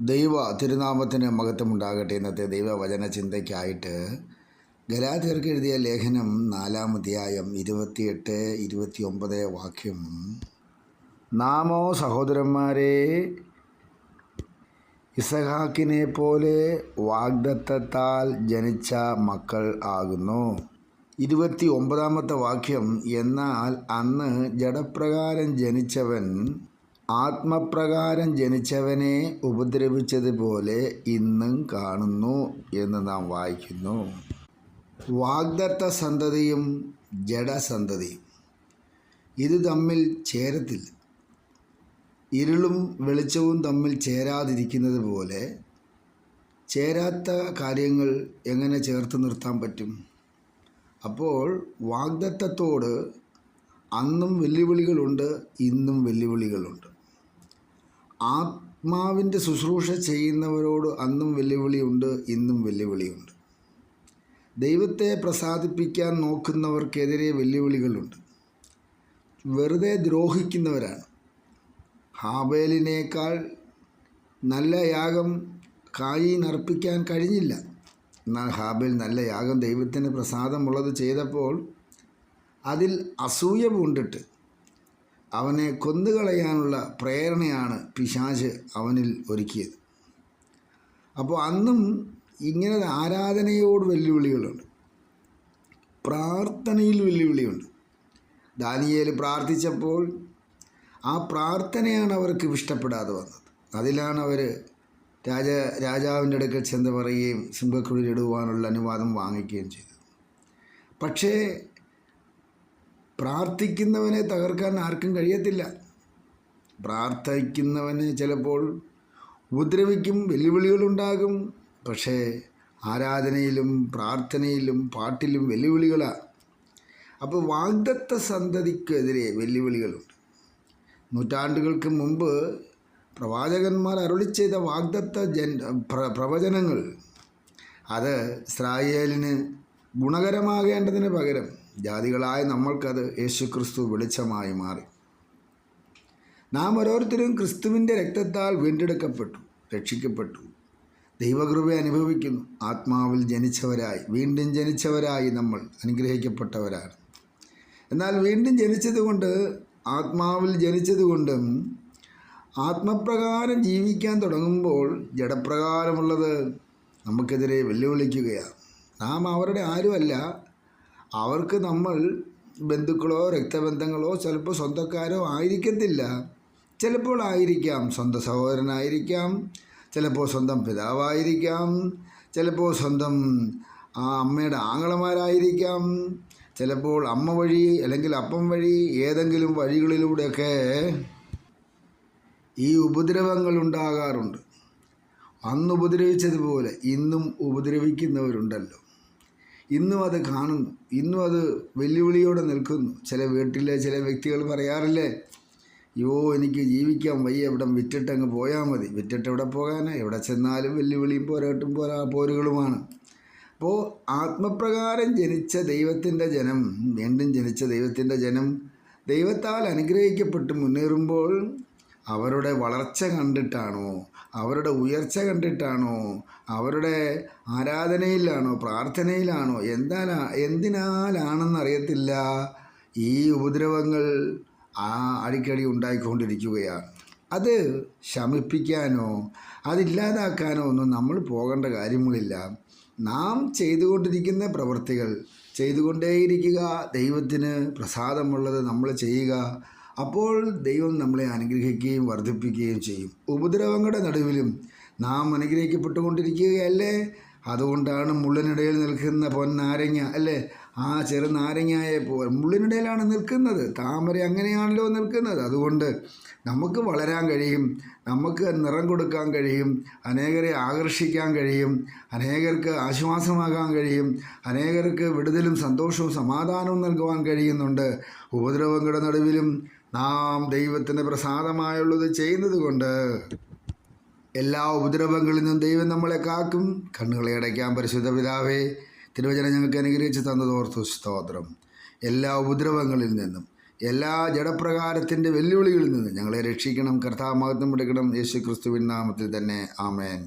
ദൈവ തിരുനാമത്തിന് മഹത്വമുണ്ടാകട്ടെ ഇന്നത്തെ ദൈവവചന ചിന്തയ്ക്കായിട്ട് ഗലാതിയർക്ക് എഴുതിയ ലേഖനം നാലാം അധ്യായം ഇരുപത്തിയെട്ട് ഇരുപത്തിയൊമ്പത് വാക്യം. നാമോ സഹോദരന്മാരെ ഇസഹാക്കിനെ പോലെ വാഗ്ദത്തത്താൽ ജനിച്ച മക്കൾ ആകുന്നു. ഇരുപത്തി ഒമ്പതാമത്തെ വാക്യം എന്നാൽ അന്ന് ജഡപ്രകാരം ജനിച്ചവൻ ആത്മപ്രകാരം ജനിച്ചവനെ ഉപദ്രവിച്ചതുപോലെ ഇന്നും കാണുന്നു എന്ന് നാം വായിക്കുന്നു. വാഗ്ദത്ത സന്തതിയും ജഡസന്തതിയും ഇത് തമ്മിൽ ചേരത്തില്ല. ഇരുളും വെളിച്ചവും തമ്മിൽ ചേരാതിരിക്കുന്നത് പോലെ ചേരാത്ത കാര്യങ്ങൾ എങ്ങനെ ചേർത്ത് നിർത്താൻ പറ്റും? അപ്പോൾ വാഗ്ദത്തത്തോട് അന്നും വെല്ലുവിളികളുണ്ട് ഇന്നും വെല്ലുവിളികളുണ്ട്. ആത്മാവിന്റെ ശുശ്രൂഷ ചെയ്യുന്നവരോട് അന്നും വെല്ലുവിളിയുണ്ട് ഇന്നും വെല്ലുവിളിയുണ്ട്. ദൈവത്തെ പ്രസാദിപ്പിക്കാൻ നോക്കുന്നവർക്കെതിരെ വെല്ലുവിളികളുണ്ട്. വെറുതെ ദ്രോഹിക്കുന്നവരാണ്. ഹാബേലിനേക്കാൾ നല്ല യാഗം കായി അർപ്പിക്കാൻ കഴിഞ്ഞില്ല. എന്നാൽ ഹാബേൽ നല്ല യാഗം ദൈവത്തിന് പ്രസാദമുള്ളത് ചെയ്തപ്പോൾ അതിൽ അസൂയ പൂണ്ടിട്ട് അവനെ കൊന്നുകളയാനുള്ള പ്രേരണയാണ് പിശാജ് അവനിൽ ഒരുക്കിയത്. അപ്പോൾ അന്നും ഇങ്ങനെ ആരാധനയോട് വെല്ലുവിളികളുണ്ട്. പ്രാർത്ഥനയിൽ വെല്ലുവിളിയുണ്ട്. ദാനിയേൽ പ്രാർത്ഥിച്ചപ്പോൾ ആ പ്രാർത്ഥനയാണ് അവർക്ക് ഇഷ്ടപ്പെടാതെ വന്നത്. അതിലാണ് അവർ രാജ രാജാവിന്റെ അടുക്കൽ ചെന്ന് പറയുകയും സിംഹക്കുഴിയിൽ ഇടുവാനുള്ള അനുവാദം വാങ്ങിക്കുകയും ചെയ്തു പക്ഷേ പ്രാർത്ഥിക്കുന്നവനെ തകർക്കാൻ ആർക്കും കഴിയത്തില്ല. പ്രാർത്ഥിക്കുന്നവനെ ചിലപ്പോൾ ഉപദ്രവിക്കും വെല്ലുവിളികളുണ്ടാകും. പക്ഷേ ആരാധനയിലും പ്രാർത്ഥനയിലും പാട്ടിലും വെല്ലുവിളികളാണ് അപ്പോൾ വാഗ്ദത്ത സന്തതിക്കെതിരെ വെല്ലുവിളികളുണ്ട്. നൂറ്റാണ്ടുകൾക്ക് മുമ്പ് പ്രവാചകന്മാർ അരുളി ചെയ്ത വാഗ്ദത്ത ജൻ പ്ര പ്രവചനങ്ങൾ അത് ഇസ്രായേലിന് ഗുണകരമാകേണ്ടതിന് പകരം ജാതികളായ നമ്മൾക്കത് യേശുക്രിസ്തു വെളിച്ചമായി മാറി. നാം ഓരോരുത്തരും ക്രിസ്തുവിന്റെ രക്തത്താൽ വീണ്ടെടുക്കപ്പെട്ടു രക്ഷിക്കപ്പെട്ടു. ദൈവകൃപ അനുഭവിക്കുന്നു. ആത്മാവിൽ ജനിച്ചവരായി വീണ്ടും ജനിച്ചവരായി നമ്മൾ അനുഗ്രഹിക്കപ്പെട്ടവരാണ്. എന്നാൽ വീണ്ടും ജനിച്ചതുകൊണ്ട് ആത്മാവിൽ ജനിച്ചതുകൊണ്ടും ആത്മപ്രകാരം ജീവിക്കാൻ തുടങ്ങുമ്പോൾ ജഡപ്രകാരമുള്ളത് നമുക്കെതിരെ വെല്ലുവിളിക്കുകയാണ്. നാം അവരുടെ ആരുമല്ല അവർക്ക് നമ്മൾ ബന്ധുക്കളോ രക്തബന്ധങ്ങളോ ചിലപ്പോൾ സ്വന്തക്കാരോ ആയിരിക്കത്തില്ല. ചിലപ്പോൾ ആയിരിക്കാം സ്വന്തം സഹോദരനായിരിക്കാം ചിലപ്പോൾ സ്വന്തം പിതാവായിരിക്കാം ചിലപ്പോൾ സ്വന്തം ആ അമ്മയുടെ ആങ്ങളമാരായിരിക്കാം ചിലപ്പോൾ അമ്മ വഴി അല്ലെങ്കിൽ അപ്പം വഴി ഏതെങ്കിലും വഴികളിലൂടെയൊക്കെ ഈ ഉപദ്രവങ്ങൾ ഉണ്ടാകാറുണ്ട്. അന്ന് ഉപദ്രവിച്ചതുപോലെ ഇന്നും ഉപദ്രവിക്കുന്നവരുണ്ടല്ലോ. ഇന്നും അത് കാണുന്നു. ഇന്നും അത് വെല്ലുവിളിയോടെ നിൽക്കുന്നു. ചില വീട്ടിലെ ചില വ്യക്തികൾ പറയാറില്ലേ അയ്യോ എനിക്ക് ജീവിക്കാൻ വയ്യ ഇവിടം വിറ്റിട്ടങ്ങ് പോയാൽ മതി. വിറ്റിട്ട് എവിടെ പോകാനാ? എവിടെ ചെന്നാലും വെല്ലുവിളിയും പോരാട്ടും പോരാ പോരുകളുമാണ്. അപ്പോൾ ആത്മപ്രകാരം ജനിച്ച ദൈവത്തിന്റെ ജനം വീണ്ടും ജനിച്ച ദൈവത്തിന്റെ ജനം ദൈവത്താൽ അനുഗ്രഹിക്കപ്പെട്ട് മുന്നേറുമ്പോൾ അവരുടെ വളർച്ച കണ്ടിട്ടാണോ? അവരുടെ ഉയർച്ച കണ്ടിട്ടാണോ? അവരുടെ ആരാധനയിലാണോ? പ്രാർത്ഥനയിലാണോ? എന്താ എന്തിനാലാണെന്നറിയത്തില്ല. ഈ ഉപദ്രവങ്ങൾ ആ അടിക്കടി ഉണ്ടായിക്കൊണ്ടിരിക്കുകയാണ്. അത് ശമിപ്പിക്കാനോ അതില്ലാതാക്കാനോ ഒന്നും നമ്മൾ പോകേണ്ട കാര്യങ്ങളില്ല. നാം ചെയ്തുകൊണ്ടിരിക്കുന്ന പ്രവൃത്തികൾ ചെയ്തുകൊണ്ടേയിരിക്കുക ദൈവത്തിന് പ്രസാദമുള്ളത് നമ്മൾ ചെയ്യുക. അപ്പോൾ ദൈവം നമ്മളെ അനുഗ്രഹിക്കുകയും വർദ്ധിപ്പിക്കുകയും ചെയ്യും. ഉപദ്രവങ്ങളുടെ നടുവിലും നാം അനുഗ്രഹിക്കപ്പെട്ടുകൊണ്ടിരിക്കുകയല്ലേ? അതുകൊണ്ടാണ് മുള്ളിനിടയിൽ നിൽക്കുന്ന പൊന്നാരങ്ങ അല്ലേ? ആ ചെറു നാരങ്ങയെ പോ മുള്ളിനിടയിലാണ് നിൽക്കുന്നത്. താമര അങ്ങനെയാണല്ലോ നിൽക്കുന്നത്. അതുകൊണ്ട് നമുക്ക് വളരാൻ കഴിയും നമുക്ക് നിറം കൊടുക്കാൻ കഴിയും അനേകരെ ആകർഷിക്കാൻ കഴിയും അനേകർക്ക് ആശ്വാസമാകാൻ കഴിയും അനേകർക്ക് വിടുതലും സന്തോഷവും സമാധാനവും നൽകുവാൻ കഴിയുന്നുണ്ട്. ഉപദ്രവങ്ങളുടെ നടുവിലും നാം ദൈവത്തിന് പ്രസാദമായുള്ളത് ചെയ്യുന്നത് കൊണ്ട് എല്ലാ ഉപദ്രവങ്ങളിൽ നിന്നും ദൈവം നമ്മളെ കാക്കും. കണ്ണുകളെ അടയ്ക്കാൻ പരിശുദ്ധ പിതാവേ. തിരുവചനം ഞങ്ങൾക്ക് അനുഗ്രഹിച്ച് തന്നതോർത്തു സ്തോത്രം. എല്ലാ ഉപദ്രവങ്ങളിൽ നിന്നും എല്ലാ ജഡപ്രകാരത്തിന്റെ വെല്ലുവിളികളിൽ നിന്നും ഞങ്ങളെ രക്ഷിക്കണം കർത്താമഹത്വം എടുക്കണം. യേശു ക്രിസ്തുവിൻ നാമത്തിൽ തന്നെ ആമേൻ.